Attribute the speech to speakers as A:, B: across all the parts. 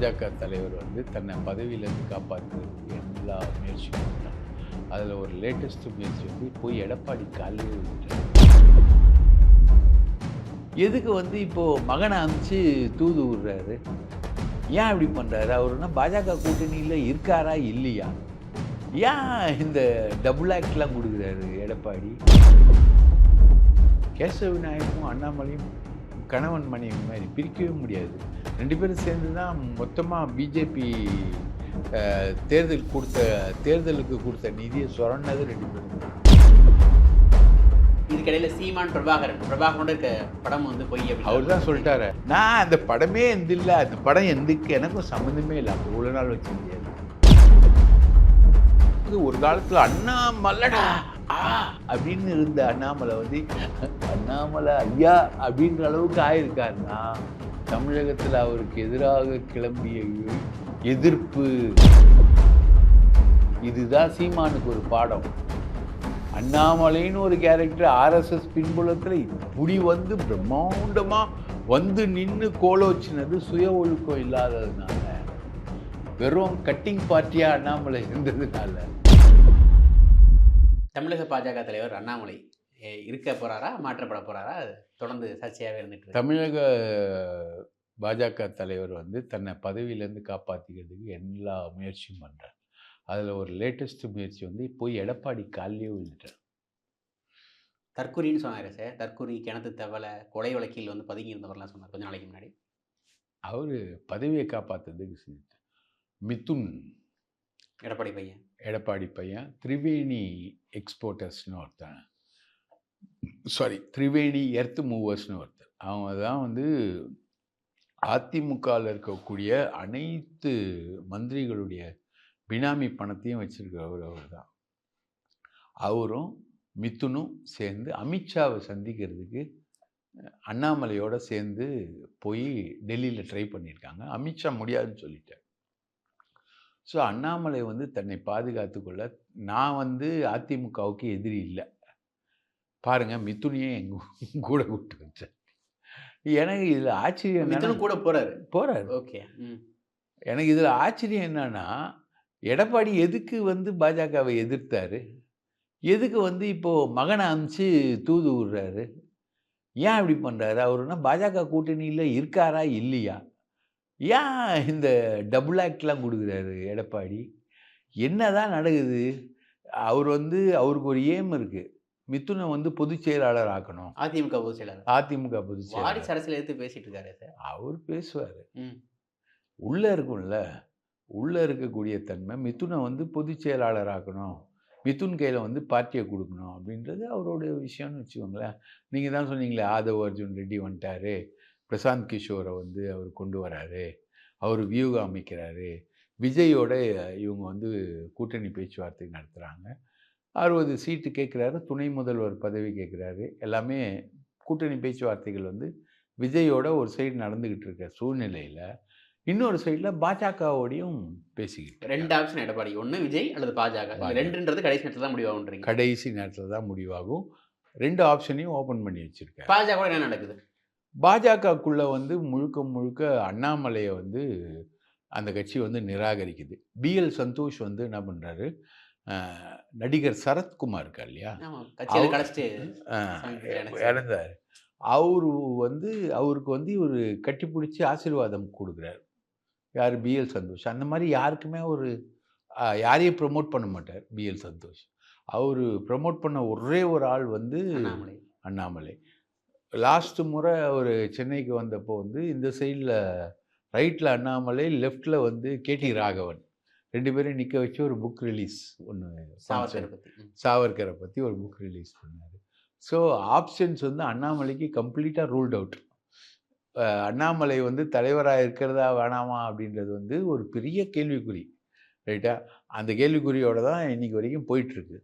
A: பாஜக தலைவர் வந்து தன்னை பதவியிலேருந்து காப்பாற்றுறதுக்கு எல்லா முயற்சியும் பண்ணார் அதில் ஒரு லேட்டஸ்ட் முயற்சி வந்து போய் எடப்பாடி காலையில் விட்டார் எதுக்கு வந்து இப்போது மகனை அனுப்பிச்சு தூது விடுறாரு ஏன் இப்படி பண்ணுறாரு அவருன்னா பாஜக கூட்டணியில் இருக்காரா இல்லையா? ஏன் இந்த டபுள் ஆக்ட்லாம் கொடுக்குறாரு எடப்பாடி? கேசவ விநாயகமும் அண்ணாமலையும் கணவன் மனைவி மாதிரி பிரிக்கவே முடியாது. ரெண்டு பேரும் சேர்ந்து தான் மொத்தமாக பிஜேபி தேர்தல் கொடுத்த தேர்தலுக்கு கொடுத்த நிதியை சுரண்டது ரெண்டு பேரும்.
B: இதுக்கிடையில சீமான் பிரபாகரன் பிரபாகரோட இருக்க படம் வந்து பொய்
A: அவர் தான் சொல்லிட்டாரு. நான் அந்த படமே எந்த இல்லை அந்த படம் எந்துக்கு? எனக்கும் சம்மந்தமே இல்லை. அப்போ இவ்வளோ நாள் வச்சு முடியாது ஒரு காலத்தில் அண்ணாமலடா ஆ அப்படின்னு இருந்த அண்ணாமலை வந்து அண்ணாமலை ஐயா அப்படின்ற அளவுக்கு ஆயிருக்காருன்னா தமிழகத்தில் அவருக்கு எதிராக கிளம்பிய எதிர்ப்பு. இதுதான் சீமானுக்கு ஒரு பாடம். அண்ணாமலைன்னு ஒரு கேரக்டர் ஆர்எஸ்எஸ் பின்புலத்தில் இப்படி வந்து பிரம்மாண்டமாக வந்து நின்று கோலோச்சினது சுய ஒழுக்கம் இல்லாததுனால வெறும் கட்டிங் பார்ட்டியாக அண்ணாமலை இருந்ததுனால.
B: தமிழக பாஜக தலைவர் அண்ணாமலை இருக்க போறாரா மாற்றப்பட போறாரா? அது தொடர்ந்து சர்ச்சையாகவே இருந்துட்டு.
A: தமிழக பாஜக தலைவர் வந்து தன்னை பதவியிலேருந்து காப்பாற்றிக்கிறதுக்கு எல்லா முயற்சியும் பண்ணுறார் அதில் ஒரு லேட்டஸ்ட் முயற்சி வந்து போய் எடப்பாடி காலையே விழுந்துட்டார்.
B: தற்கொலைன்னு சொன்னாரு சார். தற்கொலை கிணத்து தவளை கொலை வழக்கில் வந்து பதுங்கி இருந்தவர்லாம் சொன்னார் கொஞ்ச நாளைக்கு முன்னாடி.
A: அவர் பதவியை காப்பாற்றுறதுக்கு செஞ்சுட்டார். மிதுன்.
B: எடப்பாடி பையன்.
A: எடப்பாடி பையன். திரிவேணி எக்ஸ்போர்ட்டர்ஸ்னு ஒருத்தன். சாரி திரிவேணி எர்த் மூவர்ஸ்னு ஒருத்தர் அவங்க தான் வந்து அதிமுகவில் இருக்கக்கூடிய அனைத்து மந்திரிகளுடைய பினாமி பணத்தையும் வச்சுருக்கிறவர் அவர் தான். அவரும் மித்துனும் சேர்ந்து அமித்ஷாவை சந்திக்கிறதுக்கு அண்ணாமலையோடு சேர்ந்து போய் டெல்லியில் ட்ரை பண்ணியிருக்காங்க. அமித்ஷா முடியாதுன்னு சொல்லிட்டார். ஸோ அண்ணாமலை வந்து தன்னை பாதுகாத்து கொள்ள நான் வந்து அதிமுகவுக்கு எதிரி இல்லை. பாருங்க மிதுனையே எங்க கூட கூப்பிட்டு வச்சேன் எனக்கு இதில் ஆச்சரியம் என்னன்னா
B: கூட போறாரு?
A: போறாரு.
B: ஓகே.
A: எனக்கு இதில் ஆச்சரியம் என்னன்னா எடப்பாடி எதுக்கு வந்து பாஜகவை எதிர்த்தாரு? எதுக்கு வந்து இப்போ மகனை அனுப்பிச்சு தூது விடுறாரு ஏன் இப்படி பண்ணுறாரு அவருன்னா பாஜக கூட்டணியில் இருக்காரா இல்லையா? ஏன் இந்த டபுள் ஆக்ட்லாம் கொடுக்குறாரு எடப்பாடி? என்னதான் நடக்குது? அவர் வந்து அவருக்கு ஒரு ஏம் இருக்கு. மிதுனை வந்து பொதுச் செயலாளர் ஆக்கணும்.
B: அதிமுக பொதுச் செயலாளர்.
A: அதிமுக பொதுச் செயலாளர்.
B: அரசியல் எடுத்து பேசிட்டு இருக்காரு சார்.
A: அவர் பேசுவார்.
B: ம்.
A: உள்ள இருக்கும்ல. உள்ள இருக்கக்கூடிய தன்மை மிதுனை வந்து பொதுச் செயலாளர் ஆக்கணும். மிதுன் கையில் வந்து பார்ட்டியை கொடுக்கணும் அப்படின்றது அவருடைய விஷயம்னு வச்சுக்கோங்களேன். நீங்கள் தான் சொன்னீங்களே ஆதவ் அர்ஜுன் ரெட்டி வந்துட்டாரு. பிரசாந்த் கிஷோரை வந்து அவர் கொண்டு வராரு. அவர் வியூகம் அமைக்கிறாரு விஜயோட இவங்க வந்து கூட்டணி பேச்சுவார்த்தை நடத்துகிறாங்க அறுபது சீட்டு கேட்குறாரு துணை முதல்வர் பதவி கேட்குறாரு எல்லாமே கூட்டணி பேச்சுவார்த்தைகள் வந்து விஜயோட ஒரு சைடு நடந்துக்கிட்டு இருக்க சூழ்நிலையில் இன்னொரு சைடில் பாஜகவோடையும் பேசிக்கிட்டு
B: ரெண்டு ஆப்ஷன் எடப்பாடி. ஒண்ணு விஜய் அல்லது பாஜக. ரெண்டுன்றது கடைசி நேரத்தில் தான் முடிவாகுன்றீங்க
A: கடைசி நேரத்தில் தான் முடிவாகும். ரெண்டு ஆப்ஷனையும் ஓப்பன் பண்ணி வச்சுருக்காரு.
B: பாஜக என்ன நடக்குது?
A: பாஜகக்குள்ளே வந்து முழுக்க முழுக்க அண்ணாமலையை வந்து அந்த கட்சி வந்து நிராகரிக்குது. பிஎல் சந்தோஷ் வந்து என்ன பண்ணுறாரு நடிகர் சரத்குமார் இருக்கார் இல்லையா? இறந்தார். அவரு வந்து அவருக்கு வந்து ஒரு கட்டி பிடிச்சி ஆசீர்வாதம் கொடுக்குறாரு. யார்? B L Santhosh. அந்த மாதிரி யாருக்குமே ஒரு யாரையும் ப்ரொமோட் பண்ண மாட்டார் பிஎல் சந்தோஷ். அவர் ப்ரொமோட் பண்ண ஒரே ஒரு ஆள் வந்து
B: அண்ணாமலை.
A: அண்ணாமலை லாஸ்ட் முறை அவர் சென்னைக்கு வந்தப்போ வந்து இந்த சைடில் ரைட்டில் அண்ணாமலை லெஃப்டில் வந்து கேடி ராகவன். ரெண்டு பேரும் நிற்க வச்சு ஒரு புக் ரிலீஸ் ஒன்று
B: சாவர்கரை.
A: சாவர்கரை பற்றி ஒரு புக் ரிலீஸ் பண்ணார். ஸோ ஆப்ஷன்ஸ் வந்து அண்ணாமலைக்கு கம்ப்ளீட்டாக ரூல்ட் அவுட் அண்ணாமலை வந்து தலைவராக இருக்கிறதா வேணாமா அப்படின்றது வந்து ஒரு பெரிய கேள்விக்குறி ரைட்டா அந்த கேள்விக்குறியோட தான் இன்னைக்கு வரைக்கும் போயிட்டுருக்கு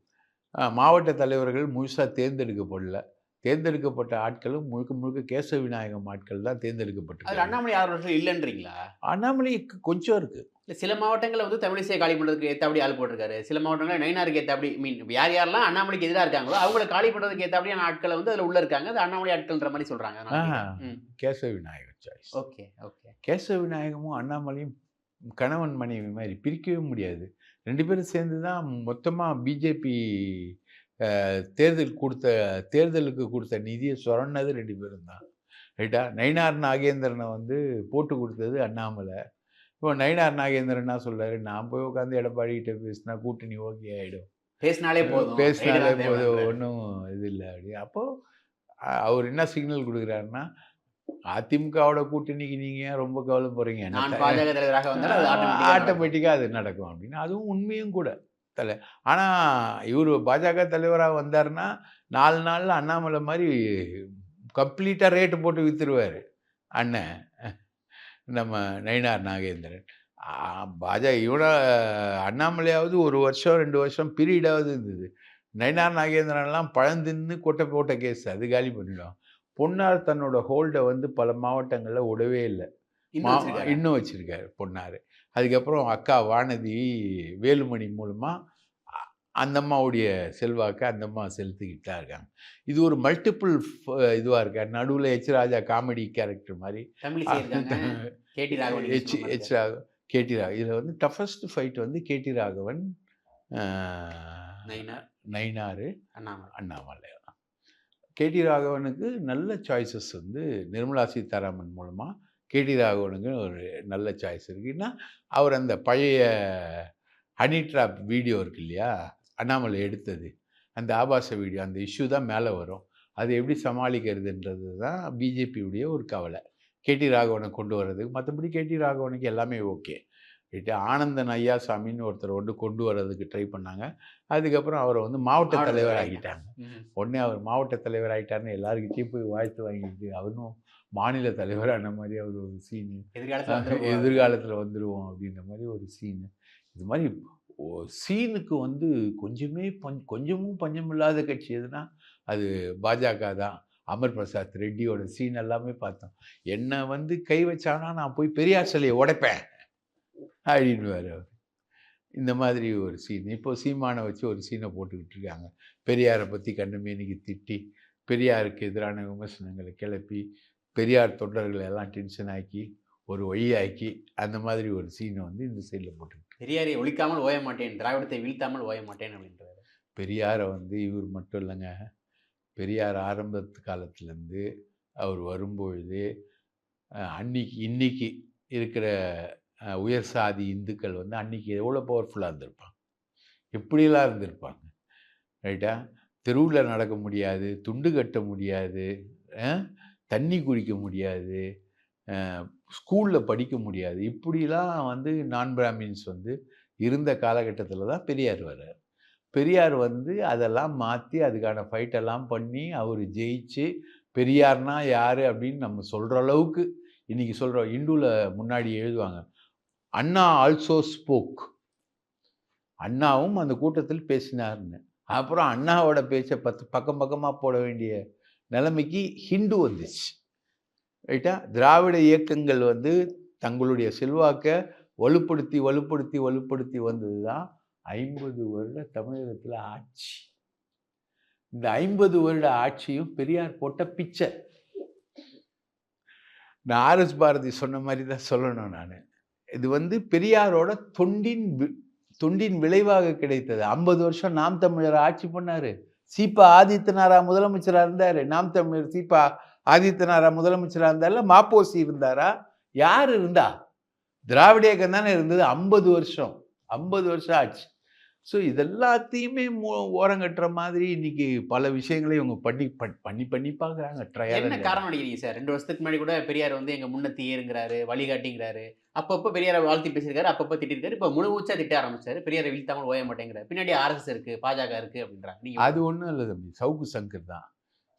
A: மாவட்ட தலைவர்கள் முழுசாக தேர்ந்தெடுக்கப்படல. தேர்ந்தெடுக்கப்பட்ட ஆட்களும் முழுக்க முழுக்க கேசவ விநாயகம் ஆட்கள் தான்
B: அதுல
A: தேர்ந்தெடுக்கப்பட்டிருக்காங்க
B: அண்ணாமலை ஆறு வருஷம் இல்லைன்றீங்களா?
A: அண்ணாமலைக்கு கொஞ்சம் இருக்குது
B: இல்ல சில மாவட்டங்களில் வந்து தமிழிசை காலி பண்ணுறதுக்கு ஏற்றபடி ஆள் போட்டிருக்காரு. சில மாவட்டங்களில் நயினாருக்கு ஏற்றபடி மீன் யார் யாரெல்லாம் அண்ணாமலைக்கு எதிராக இருக்காங்களோ அவங்கள காலி பண்ணுறதுக்கு ஏற்றபடியான ஆட்களை வந்து அதில் உள்ள இருக்காங்க. அது அண்ணாமலை ஆட்கள்ன்ற மாதிரி சொல்கிறாங்க
A: Kesava Vinayagam choice
B: okay okay.
A: Kesava விநாயகமும் அண்ணாமலையும் கணவன் மனைவி மாதிரி பிரிக்கவே முடியாது. ரெண்டு பேரும் சேர்ந்து தான் மொத்தமாக பிஜேபி தேர்தல் கொடுத்த தேர்தலுக்கு கொடுத்த நிதியை சுரண்டது ரெண்டு பேரும் தான். ரைட்டா? நயினார் நாகேந்திரனை வந்து போட்டு கொடுத்தது அண்ணாமலை. இப்போ நயினார் நாகேந்திரன் என்ன சொல்றாரு? நான் போய் உட்காந்து எடப்பாடிக்கிட்ட பேசினா கூட்டணி ஓகே ஆகிடும்
B: பேசினாலே போதும்.
A: பேசினாலே போதும். ஒன்றும் இது இல்லை. அப்படி அப்போ அ- அவர் என்ன சிக்னல் கொடுக்குறாருன்னா அதிமுகவோட கூட்டணிக்கு நீங்க ஏன் ரொம்ப கவலைப்படுறீங்க?
B: ஆட்டோமேட்டிக்காக
A: அது நடக்கும் அப்படின்னு. அதுவும் உண்மையும் கூட. தலை. ஆனால் இவர் பாஜக தலைவராக வந்தாருன்னா நாலு நாளில் அண்ணாமலை மாதிரி கம்ப்ளீட்டாக ரேட்டு போட்டு விற்றுருவார் அண்ணன் நம்ம நயினார் நாகேந்திரன். பாஜக இவன அண்ணாமலையாவது ஒரு வருஷம் ரெண்டு வருஷம் பீரியடாவது இருந்தது. நயினார் நாகேந்திரன்லாம் பழந்தின்னு கொட்டை போட்ட கேஸ் அது காலி பண்ணிடும். பொன்னார் தன்னோட ஹோல்டை வந்து பல மாவட்டங்களில் விடவே இல்லை.
B: இன்னும் வச்சிருக்காரு
A: பொன்னார். அதுக்கப்புறம் அக்கா வானதி வேலுமணி மூலமாக அந்த அம்மாவுடைய செல்வாக்கை அந்த அம்மா செலுத்திக்கிட்டு தான் இருக்காங்க இது ஒரு மல்டிபிள் இதுவாக இருக்கா. நடுவில் எச் ராஜா காமெடி கேரக்டர் மாதிரி. H H Raghavan K T Raghavan இதில் வந்து டஃபஸ்ட் ஃபைட் வந்து கேடி ராகவன் ஆஹ்,
B: நயினார்.
A: நயினார்
B: அண்ணாமலை.
A: அண்ணாமலை. கேடி ராகவனுக்கு நல்ல சாய்ஸஸ் வந்து நிர்மலா சீதாராமன் மூலமாக கேடி ராகவனுக்கு ஒரு நல்ல சாய்ஸ் இருக்குன்னா அவர் அந்த பழைய ஹனி ட்ராப் வீடியோ இருக்கு இல்லையா? அண்ணாமலை எடுத்தது. அந்த ஆபாச வீடியோ அந்த இஷ்யூ தான் மேலே வரும். அது எப்படி சமாளிக்கிறதுன்றது தான் பிஜேபியுடைய ஒரு கவலை. கேடி ராகவனை கொண்டு வர்றதுக்கு மற்றபடி கேடி ராகவனுக்கு எல்லாமே ஓகே. ஆனந்தன் ஐயாசாமின்னு ஒருத்தர் வந்து கொண்டு வர்றதுக்கு ட்ரை பண்ணாங்க. அதுக்கப்புறம் அவரை வந்து மாவட்ட தலைவர்
B: ம்.
A: உடனே அவர் மாவட்ட தலைவர் ஆகிட்டாருன்னு எல்லாருக்கிட்டையும் போய் வாழ்த்து வாங்கிட்டு அவரும் மாநில தலைவர் அந்த மாதிரி அவர் ஒரு சீனு
B: எதிர்காலத்துல.
A: எதிர்காலத்தில் வந்துடுவோம் அப்படின்ற மாதிரி ஒரு சீனு இது மாதிரி ஓ- சீனுக்கு வந்து கொஞ்சமே பஞ் கொஞ்சமும் பஞ்சமில்லாத கட்சி எதுனா அது பாஜக தான். அமர் பிரசாத் ரெட்டியோட சீன் எல்லாமே பார்த்தோம். என்னை வந்து கை வச்சானா நான் போய் பெரியார் சிலையை உடைப்பேன் அப்படின்னுவார் அவர். இந்த மாதிரி ஒரு சீன் இப்போ சீமானை வச்சு ஒரு சீனை போட்டுக்கிட்டு இருக்காங்க. பெரியாரை பற்றி கண்டமேனிக்கு திட்டி பெரியாருக்கு எதிரான விமர்சனங்களை கிளப்பி பெரியார் தொண்டர்களை எல்லாம் டென்ஷன் ஆக்கி ஒரு வழியாக்கி அந்த மாதிரி ஒரு சீனை வந்து இந்த சைடில் போட்டுக்கிட்டு.
B: பெரியாரை ஒழிக்காமல் ஓய மாட்டேன் திராவிடத்தை வீழ்த்தாமல் ஓய மாட்டேன் அப்படின்றாரு.
A: பெரியாரை வந்து இவர் மட்டும் இல்லைங்க. பெரியார் ஆரம்பத்து காலத்துலேருந்து அவர் வரும்பொழுது அன்னைக்கு இன்னைக்கு இருக்கிற உயர் சாதி இந்துக்கள் வந்து அன்னைக்கு எவ்வளோ பவர்ஃபுல்லாக இருந்திருப்பாங்க? எப்படியெல்லாம் இருந்திருப்பாங்க? ரைட்டா தெருவில் நடக்க முடியாது துண்டு கட்ட முடியாது தண்ணி குடிக்க முடியாது. ஸ்கூலில் படிக்க முடியாது. இப்படிலாம் வந்து நான் பிராமின்ஸ் வந்து இருந்த காலகட்டத்தில் தான் பெரியார் வர்றார். பெரியார் வந்து அதெல்லாம் மாற்றி அதுக்கான ஃபைட்டெல்லாம் பண்ணி அவர் ஜெயிச்சு பெரியார்னா யார்? அப்படின்னு நம்ம சொல்கிற அளவுக்கு இன்றைக்கி சொல்கிறோம் இந்துவில் முன்னாடி எழுதுவாங்க. அண்ணா ஆல்சோ ஸ்போக் அண்ணாவும் அந்த கூட்டத்தில் பேசினார்னு. அப்புறம் அண்ணாவோட பேச்சை பத்து பக்கம் பக்கமாக போட வேண்டிய நிலைமைக்கு ஹிண்டு வந்துச்சு. ரைட்டா? திராவிட இயக்கங்கள் வந்து தங்களுடைய செல்வாக்கை வலுப்படுத்தி வலுப்படுத்தி வலுப்படுத்தி வந்தது தான் ஐம்பது வருட தமிழகத்தில் ஆட்சி. இந்த ஐம்பது வருட ஆட்சியும் பெரியார் போட்ட பிச்சை. நான் ஆர்எஸ் பாரதி சொன்ன மாதிரி தான் சொல்லணும் நான். இது வந்து பெரியாரோட தொண்டின் தொண்டின் விளைவாக கிடைத்தது. ஐம்பது வருஷம் நாம் தமிழர் ஆட்சி பண்ணார். சீபா ஆதித்யநாரா முதலமைச்சராக இருந்தார். நாம் தமிழர் சீபா ஆதித்யநாரா முதலமைச்சராக இருந்தார்ல மாப்போசி இருந்தாரா? யார் இருந்தா? திராவிட இயக்கம் தானே இருந்தது. ஐம்பது வருஷம். ஐம்பது வருஷம் ஆச்சு. ஸோ இதெல்லாத்தையுமே மோ- ஓரங்கட்டுற மாதிரி இன்னைக்கு பல விஷயங்களை இவங்க பண்ணி பண்- பண்ணி பண்ணி பார்க்குறாங்க
B: என்ன
A: ட்ரையல்
B: காரணம் நினைக்கிறீங்க சார்? ரெண்டு வருஷத்துக்கு முன்னாடி கூட பெரியார் வந்து எங்க முன்னத்தி ஏறுங்கிறாரு வழிகாட்டிங்கிறாரு. அப்பப்போ பெரியாரை வாழ்த்தி பேசியிருக்காரு அப்பப்போ திட்டிருக்காரு. இப்போ முழு மூச்சா திட்ட ஆரம்பிச்சாரு. பெரியாரை வீழ்த்தாமல் ஓய மாட்டேங்கிறாரு. பின்னாடி ஆர்எஸ் இருக்கு பாஜக இருக்கு அப்படின்றாங்க. நீங்க
A: அது ஒன்றும் இல்லை தம்பி. சவுக்கு சங்கர் தான்.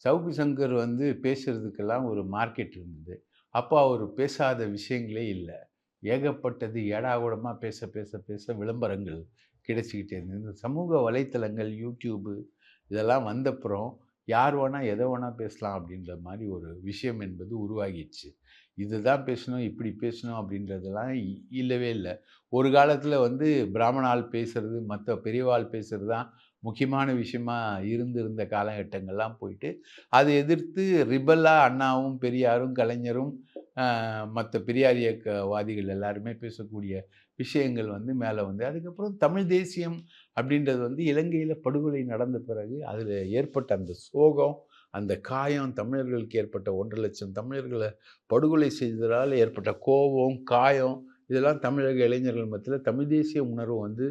A: சவுக்கு சங்கர் வந்து பேசுறதுக்கெல்லாம் ஒரு மார்க்கெட் இருந்தது. அப்போ அவர் பேசாத விஷயங்களே இல்லை. ஏகப்பட்டது ஏடாகூடமாக பேச பேச பேச விளம்பரங்கள். கிடைச்சிக்கிட்டே இருந்தது. இந்த சமூக வலைத்தளங்கள் யூடியூபு இதெல்லாம் வந்தப்புறம் யார் வேணால் எதை வேணால் பேசலாம் அப்படின்ற மாதிரி ஒரு விஷயம் என்பது உருவாகிடுச்சு. இதுதான் பேசணும் இப்படி பேசணும் அப்படின்றதெல்லாம் இ- இல்லவே இல்லை. ஒரு காலத்தில் வந்து பிராமணால் பேசுறது மற்ற பெரியவாள் பேசுறது தான் முக்கியமான விஷயமா இருந்திருந்த காலகட்டங்கள்லாம் போயிட்டு அதை எதிர்த்து ரிபல்லா அண்ணாவும் பெரியாரும் கலைஞரும் மற்ற பெரியார் இயக்கவாதிகள் எல்லாருமே பேசக்கூடிய விஷயங்கள் வந்து மேலே வந்து அதுக்கப்புறம் தமிழ் தேசியம் அப்படின்றது வந்து இலங்கையில் படுகொலை நடந்த பிறகு அதில் ஏற்பட்ட அந்த சோகம் அந்த காயம் தமிழர்களுக்கு ஏற்பட்ட ஒன்றரை லட்சம் தமிழர்களை படுகொலை செய்ததால் ஏற்பட்ட கோபம் காயம் இதெல்லாம் தமிழக இளைஞர்கள் மத்தியில் தமிழ் தேசிய உணர்வு வந்து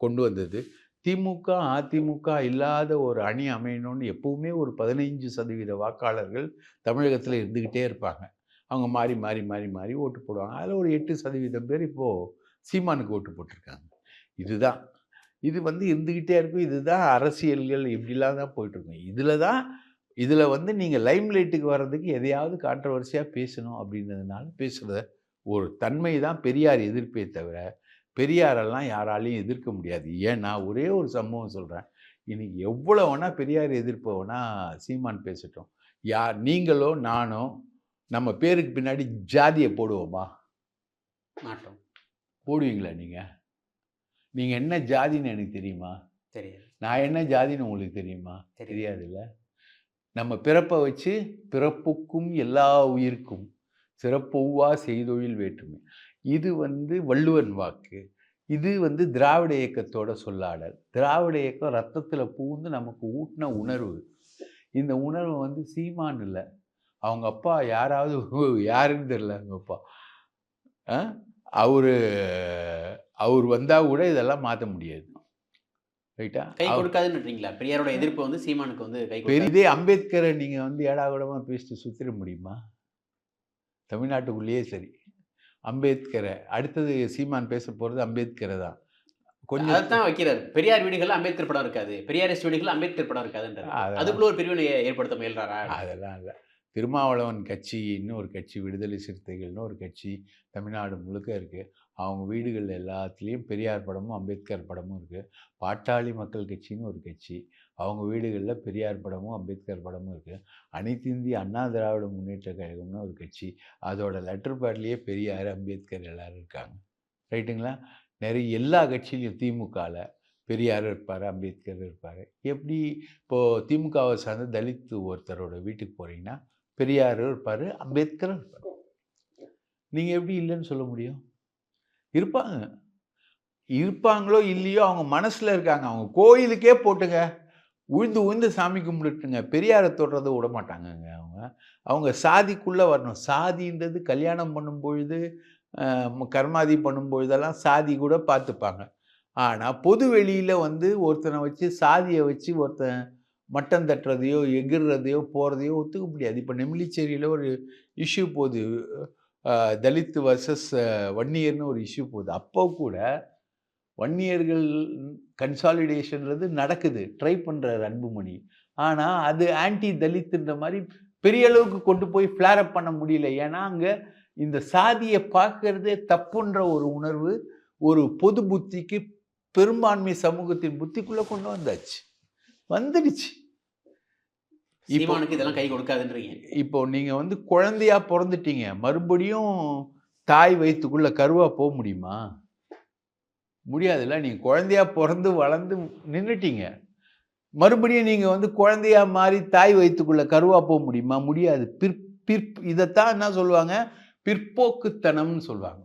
A: கொண்டு வந்தது. திமுக அதிமுக இல்லாத ஒரு அணி அமையணும்னு எப்பவுமே ஒரு பதினைஞ்சு சதவீத வாக்காளர்கள் தமிழகத்தில் இருந்துக்கிட்டே இருப்பாங்க. அவங்க மாறி மாறி மாறி மாறி ஓட்டு போடுவாங்க. அதில் ஒரு எட்டு சதவீதம் பேர் இப்போது சீமானுக்கு ஓட்டு போட்டிருக்காங்க. இதுதான். இது வந்து இருந்துக்கிட்டே இருக்கும். இதுதான் அரசியல்கள் இப்படிலாம் தான் போயிட்டுருக்கும். இதில் தான் இதில் வந்து நீங்கள் லைம் லைட்டுக்கு வர்றதுக்கு எதையாவது கான்ட்ரவர்சியாக பேசணும் அப்படின்றதுனால பேசுகிறத ஒரு தன்மை தான் பெரியார் எதிர்ப்பே தவிர பெரியாரெல்லாம் யாராலையும் எதிர்க்க முடியாது. ஏன்னா ஒரே ஒரு சம்பவம் சொல்கிறேன் இன்னைக்கு எவ்வளோ வேணால் பெரியார் எதிர்ப்பவனா வேணால் சீமான் பேசட்டும். யார் நீங்களோ நானோ நம்ம பேருக்கு பின்னாடி ஜாதியை போடுவோமா?
B: மாட்டோம்.
A: போடுவீங்களா நீங்கள் நீங்கள் என்ன ஜாதின்னு எனக்கு தெரியுமா?
B: தெரியாது.
A: நான் என்ன ஜாதின்னு உங்களுக்கு தெரியுமா?
B: தெரியாது.
A: தெரியாதுல்ல? நம்ம பிறப்பை வச்சு பிறப்புக்கும் எல்லா உயிர்க்கும் சிறப்பொவ்வா செய்தொழில் வேற்றுமை. இது வந்து வள்ளுவன் வாக்கு. இது வந்து திராவிட இயக்கத்தோட சொல்லாடல். திராவிட இயக்கம் ரத்தத்தில் பூந்து நமக்கு ஊட்டின உணர்வு. இந்த உணர்வு வந்து சீமான் இல்லை. அவங்க அப்பா யாராவது யாருன்னு தெரில அவங்க அப்பா. ஆ? அவரு அவர் வந்தால் கூட இதெல்லாம் மாற்ற முடியாது. ரைட்டா?
B: கை கொடுக்காதுன்றீங்களா பெரியாரோட எதிர்ப்பு வந்து சீமானுக்கு வந்து கை
A: பெரிதே அம்பேத்கரை நீங்கள் வந்து ஏடாகூடமாக பேசிட்டு சுத்திர முடியுமா? தமிழ்நாட்டுக்குள்ளேயே சரி. அம்பேத்கரை அடுத்தது சீமான் பேச போகிறது அம்பேத்கரை தான். கொஞ்சம்
B: அதைத்தான் வைக்கிறாரு. பெரியார் வீடுகள்ல அம்பேத்கர் படம் இருக்காது. பெரியாரிஸ்ட் வீடுகள் அம்பேத்கர் படம் இருக்காதுன்றாரு. அதுக்குள்ள ஒரு பிரிவினை ஏற்படுத்த முயல்றாரா?
A: அதெல்லாம் இல்லை. திருமாவளவன் கட்சின்னு ஒரு கட்சி விடுதலை சிறுத்தைகள்னு ஒரு கட்சி தமிழ்நாடு முழுக்க இருக்குது அவங்க வீடுகள் எல்லாத்துலேயும் பெரியார் படமும் அம்பேத்கர் படமும் இருக்குது பாட்டாளி மக்கள் கட்சின்னு ஒரு கட்சி. அவங்க வீடுகளில் பெரியார் படமும் அம்பேத்கர் படமும் இருக்குது அனைத்து இந்திய அண்ணா திராவிட முன்னேற்ற கழகம்னு ஒரு கட்சி. அதோட லெட்டர் பேட்லேயே பெரியார் அம்பேத்கர் எல்லோரும் இருக்காங்க. ரைட்டுங்களா? நிறைய எல்லா கட்சியிலையும் திமுகவில் பெரியார் இருப்பார் அம்பேத்கர் இருப்பார். எப்படி இப்போது திமுகவை சார்ந்த தலித் ஒருத்தரோட வீட்டுக்கு போகிறீங்கன்னா பெரியார் இருப்பார் அம்பேத்கர் இருப்பார். நீங்கள் எப்படி இல்லைன்னு சொல்ல முடியும்? இருப்பாங்க. இருப்பாங்களோ இல்லையோ அவங்க மனசில் இருக்காங்க. அவங்க கோயிலுக்கே போட்டுங்க. உழுந்து உழுந்து சாமி கும்பிட்டுங்க பெரியாரை தொடுறது விட மாட்டாங்கங்க அவங்க. அவங்க சாதிக்குள்ளே வரணும். சாதின்றது கல்யாணம் பண்ணும் பொழுது கர்மாதி பண்ணும் பொழுதெல்லாம் சாதி கூட பார்த்துப்பாங்க. ஆனால் பொது வெளியில் வந்து ஒருத்தனை வச்சு சாதியை வச்சு ஒருத்தன் மட்டம் தட்டுறதையோ எகிர்றதையோ போகிறதையோ ஒத்துக்க முடியாது. இப்போ நெமிலிச்சேரியில் ஒரு இஷ்யூ போகுது. தலித்து வர்சஸ் வன்னியர்னு ஒரு இஷ்யூ போகுது. அப்போ கூட வன்னியர்கள் கன்சாலிடேஷன்றது நடக்குது. ட்ரை பண்ணுறாரு அன்புமணி. ஆனால் அது ஆன்டி தலித்துன்ற மாதிரி பெரிய அளவுக்கு கொண்டு போய் ஃப்ளேரப் பண்ண முடியல. ஏன்னா அங்கே இந்த சாதியை பார்க்கறதே தப்புன்ற ஒரு உணர்வு ஒரு பொது புத்திக்கு பெரும்பான்மை சமூகத்தின் புத்திக்குள்ளே கொண்டு வந்தாச்சு. வந்துடுச்சு. இப்போ
B: சீமானுக்கு இதெல்லாம் கை கொடுக்காதுன்றீங்க.
A: இப்போ நீங்கள் வந்து குழந்தையா பிறந்துட்டீங்க மறுபடியும் தாய் வயிற்றுக்குள்ளே கருவா போக முடியுமா? முடியாதுல்ல நீங்கள் குழந்தையா பிறந்து வளர்ந்து நின்றுட்டீங்க மறுபடியும் நீங்கள் வந்து குழந்தையா மாறி தாய் வயிற்றுக்குள்ளே கருவா போக முடியுமா? முடியாது. பிற் பிற் இதைத்தான் என்ன சொல்லுவாங்க? பிற்போக்குத்தனம்னு சொல்லுவாங்க.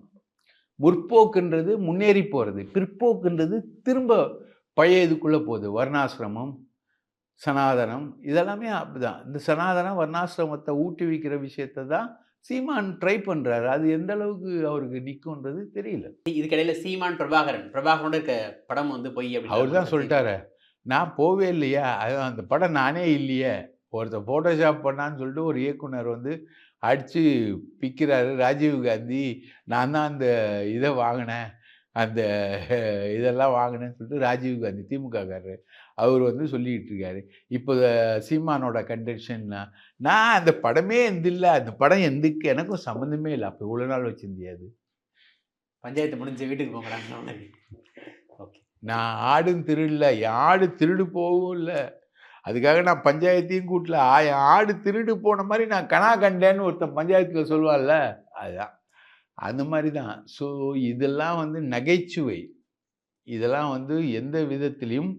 A: முற்போக்குன்றது முன்னேறி போகிறது பிற்போக்குன்றது திரும்ப பழைய இதுக்குள்ளே போகுது. வர்ணாசிரமம் சனாதனம் இதெல்லாமே அப்படிதான். இந்த சனாதனம் வர்ணாசிரமத்தை ஊக்குவிக்கிற விஷயத்தை தான் சீமான் ட்ரை பண்ணுறாரு அது எந்த அளவுக்கு அவருக்கு நிற்கும்ன்றது தெரியல.
B: இதுக்கிடையில சீமான் பிரபாகரன் பிரபாகரோட இருக்க படம் வந்து பொய்
A: அவர் தான் சொல்லிட்டாரு. நான் போவே இல்லையா. அது அந்த படம் நானே இல்லையே. ஒருத்தர் ஃபோட்டோஷாப் பண்ணான்னு சொல்லிட்டு ஒரு இயக்குனர் வந்து அடித்து பிக்கிறாரு ராஜீவ் காந்தி நான் தான் அந்த இதை வாங்கினேன். அந்த இதெல்லாம் வாங்கினேன்னு சொல்லிட்டு ராஜீவ் காந்தி திமுககாரரு. அவர் வந்து சொல்லிக்கிட்டு இருக்காரு இப்போ சீமானோட கண்டிஷன்னா நான் அந்த படமே எந்தில்ல அந்த படம் எந்துக்கு? எனக்கும் சம்மந்தமே இல்லை. அப்போ இவ்வளோ நாள் வச்சிருந்தியாது
B: பஞ்சாயத்து முடிஞ்சு வீட்டுக்கு போங்கடாங்க ஓகே.
A: நான் ஆடும் திருடல ஆடு திருடு போகவும் இல்லை. அதுக்காக நான் பஞ்சாயத்தையும் கூட்டல. ஆடு திருடு போன மாதிரி நான் கனா கண்டேன்னு ஒருத்தன் பஞ்சாயத்தில் சொல்லுவாள்ல அதுதான். அந்த மாதிரி தான். ஸோ இதெல்லாம் வந்து நகைச்சுவை. இதெல்லாம் வந்து எந்த விதத்திலையும்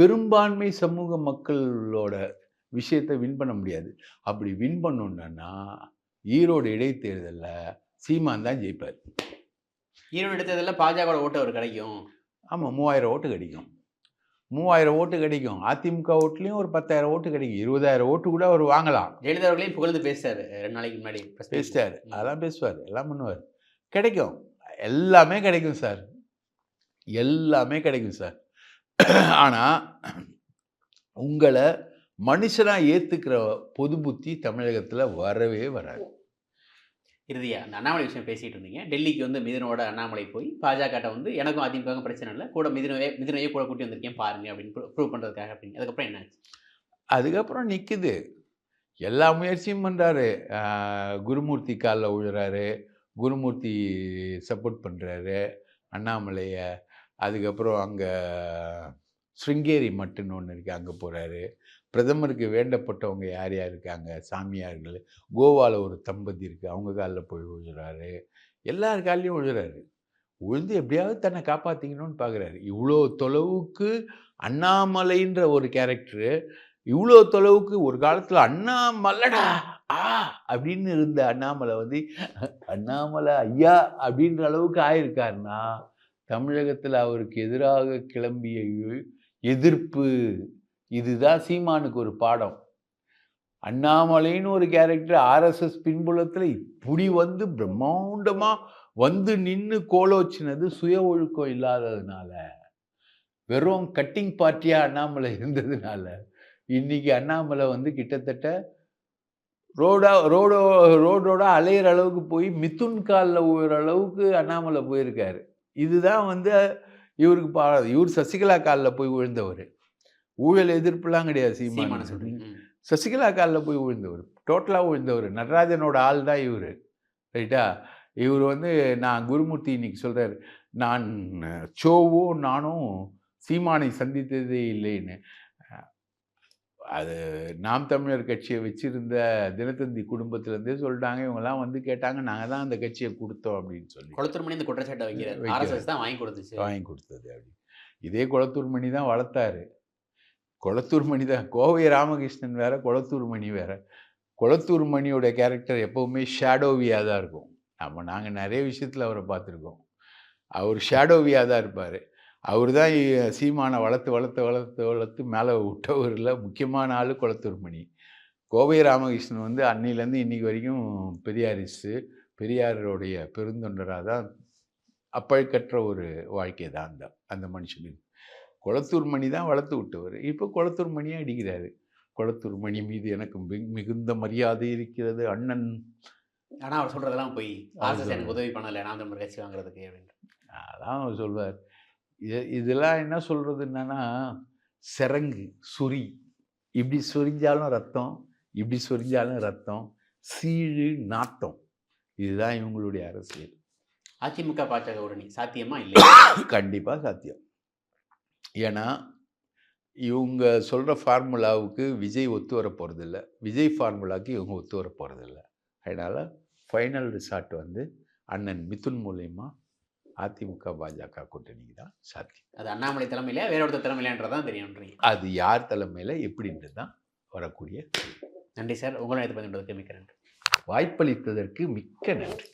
A: பெரும்பான்மை சமூக மக்களோட விஷயத்தை வின் பண்ண முடியாது. அப்படி வின் பண்ணணுன்னா ஈரோடு இடைத்தேர்தலில் சீமான் தான் ஜெயிப்பார்.
B: ஈரோடு எடுத்ததில் பாஜக ஓட்டு அவர் கிடைக்கும்.
A: ஆமாம் மூவாயிரம் ஓட்டு கிடைக்கும். மூவாயிரம் ஓட்டு கிடைக்கும். அதிமுக ஓட்டுலேயும் ஒரு பத்தாயிரம் ஓட்டு கிடைக்கும். இருபதாயிரம் ஓட்டு கூட அவர் வாங்கலாம்.
B: ஜெயலலிதா அவர்களையும் புகழ்ந்து பேசிட்டாரு ரெண்டு நாளைக்கு முன்னாடி.
A: பேசிட்டார். அதெல்லாம் பேசுவார். எல்லாம் பண்ணுவார். கிடைக்கும். எல்லாமே கிடைக்கும் சார். எல்லாமே கிடைக்கும் சார். ஆனால் உங்களை மனுஷனாக ஏற்றுக்கிற பொது புத்தி தமிழகத்தில் வரவே வராது.
B: இறுதியா அந்த அண்ணாமலை விஷயம் பேசிட்டு இருந்தீங்க. டெல்லிக்கு வந்து மிதுனோட அண்ணாமலை போய் பாஜக வந்து எனக்கும் அதிமுக பிரச்சனை இல்லை. கூட மிதுனவே மிதுனையே கூட கூட்டி வந்திருக்கேன் பாருங்க அப்படின்னு ப்ரூவ் பண்றதுக்காக அப்படின்னு. அதுக்கப்புறம் என்ன ஆச்சு
A: அதுக்கப்புறம் நிற்குது எல்லா முயற்சியும் பண்ணுறாரு குருமூர்த்தி காலில் விழுறாரு குருமூர்த்தி சப்போர்ட் பண்ணுறாரு அண்ணாமலையை அதுக்கப்புறம் அங்கே ஸ்ருங்கேரி மட்டுன்னு ஒன்று இருக்குது அங்கே போகிறாரு பிரதமருக்கு வேண்டப்பட்டவங்க யார் யார் இருக்காங்க? சாமியார்கள். கோவாவில் ஒரு தம்பதி இருக்குது அவங்க காலில் போய் விழுகிறாரு எல்லார் கால்லையும் விழுகிறாரு விழுந்து எப்படியாவது தன்னை காப்பாற்றிக்கணும்னு பார்க்குறாரு இவ்வளோ தொலைவுக்கு அண்ணாமலைன்ற ஒரு கேரக்டரு இவ்வளோ தொலைவுக்கு ஒரு காலத்தில் அண்ணாமலடா ஆ அப்படின்னு இருந்த அண்ணாமலை வந்து அண்ணாமலை ஐயா அப்படின்ற அளவுக்கு ஆயிருக்காருன்னா தமிழகத்தில் அவருக்கு எதிராக கிளம்பிய எதிர்ப்பு இதுதான் சீமானுக்கு ஒரு பாடம். அண்ணாமலைன்னு ஒரு கேரக்டர் ஆர்எஸ்எஸ் பின்புலத்தில் இப்படி வந்து பிரம்மாண்டமாக வந்து நின்று கோலோச்சினது சுய ஒழுக்கம் இல்லாததுனால வெறும் கட்டிங் பார்ட்டியாக அண்ணாமலை இருந்ததுனால இன்னைக்கு அண்ணாமலை வந்து கிட்டத்தட்ட ரோடா ரோடோ ரோடோட அலையிற அளவுக்கு போய் மிதுன் காலில் விழுற அளவுக்கு அண்ணாமலை போயிருக்காரு. இதுதான் வந்து இவருக்கு பா இவர் சசிகலா காலில் போய் விழுந்தவர். ஊழல் எதிர்ப்புலாம் கிடையாது
B: சீமான ம்.
A: சசிகலா காலில் போய் விழுந்தவர். டோட்டலாக விழுந்தவர். நடராஜனோட ஆள் தான் இவர். ரைட்டா? இவர் வந்து நான் குருமூர்த்தி இன்னைக்கு சொல்கிறார் நான் சோவோ நானும் சீமானை சந்தித்ததே இல்லைன்னு. அது நாம் தமிழர் கட்சியை வச்சிருந்த தினத்தந்தி குடும்பத்திலேருந்தே சொல்லிட்டாங்க இவங்கெல்லாம் வந்து கேட்டாங்க நாங்கள் தான் அந்த கட்சியை கொடுத்தோம் அப்படின்னு சொல்லி.
B: கொளத்தூர் மணி இந்த குற்றச்சாட்டை வைக்கிறார். ஆர்எஸ்எஸ் தான் வாங்கி கொடுத்துச்சு.
A: வாங்கி கொடுத்தது அப்படி. இதே குளத்தூர் மணி தான் வளர்த்தாரு. குளத்தூர் மணி தான் கோவை ராமகிருஷ்ணன் வேற குளத்தூர் மணி வேற. குளத்தூர் மணியோட கேரக்டர் எப்பவுமே ஷேடோவியாக தான் இருக்கும். நம்ம நாங்கள் நிறைய விஷயத்தில் அவரை பார்த்துருக்கோம். அவர் ஷேடோவியாக தான் இருப்பார். அவர் தான் சீமானை வளர்த்து வளர்த்து வளர்த்து வளர்த்து மேலே விட்டவரில் முக்கியமான ஆள் குளத்தூர் மணி. கோவை ராமகிருஷ்ணன் வந்து அன்னிலேருந்து இன்னைக்கு வரைக்கும் பெரியாரிஸ்ட்டு பெரியாரோடைய பெருந்தொண்டராக தான் அப்பழுக்கற்ற ஒரு வாழ்க்கை தான் அந்த அந்த மனுஷனுக்கு குளத்தூர் மணி தான் வளர்த்து விட்டவர். இப்போ குளத்தூர் மணியை அடிக்கிறாரு. குளத்தூர் மணி மீது எனக்கு மிகு- மிகுந்த மரியாதை இருக்கிறது அண்ணன்.
B: ஆனா அவர் சொல்றதெல்லாம் போய் ஆர்எஸ்எஸ். எனக்கு உதவி பண்ணல நாம் தமிழர் கட்சி வாங்குறதுக்கு அப்படின்னு
A: அதான் அவர் சொல்வார். இதெல்லாம் என்ன சொல்கிறது என்னன்னா சிறங்கு சுரி இப்படி சொரிஞ்சாலும் ரத்தம் இப்படி சொரிஞ்சாலும் ரத்தம் சீழு நாத்தம். இதுதான் இவங்களுடைய அரசியல்.
B: அதிமுக பாஜக உடனே சாத்தியமா இல்லை
A: கண்டிப்பாக சாத்தியம். ஏன்னா இவங்க சொல்கிற ஃபார்முலாவுக்கு விஜய் ஒத்து வர போகிறதில்ல விஜய் ஃபார்முலாவுக்கு இவங்க ஒத்து வர போகிறதில்ல அதனால் ஃபைனல் ரிசார்ட் வந்து அண்ணன் மிதுன் மூலயமா அதிமுக பாஜக கூட்டணிக்கு தான் சாத்தியம்.
B: அது அண்ணாமலை தலைமையில வேற ஒருத்தர் தலைமையிலன்றதான் தெரியும்ன்றீங்க
A: அது யார் தலைமையில் எப்படின்றது தான் வரக்கூடிய
B: நன்றி சார். உங்களை எடுத்து பதினொன்றதுக்கு மிக்க நன்றி.
A: வாய்ப்பளித்ததற்கு மிக்க நன்றி.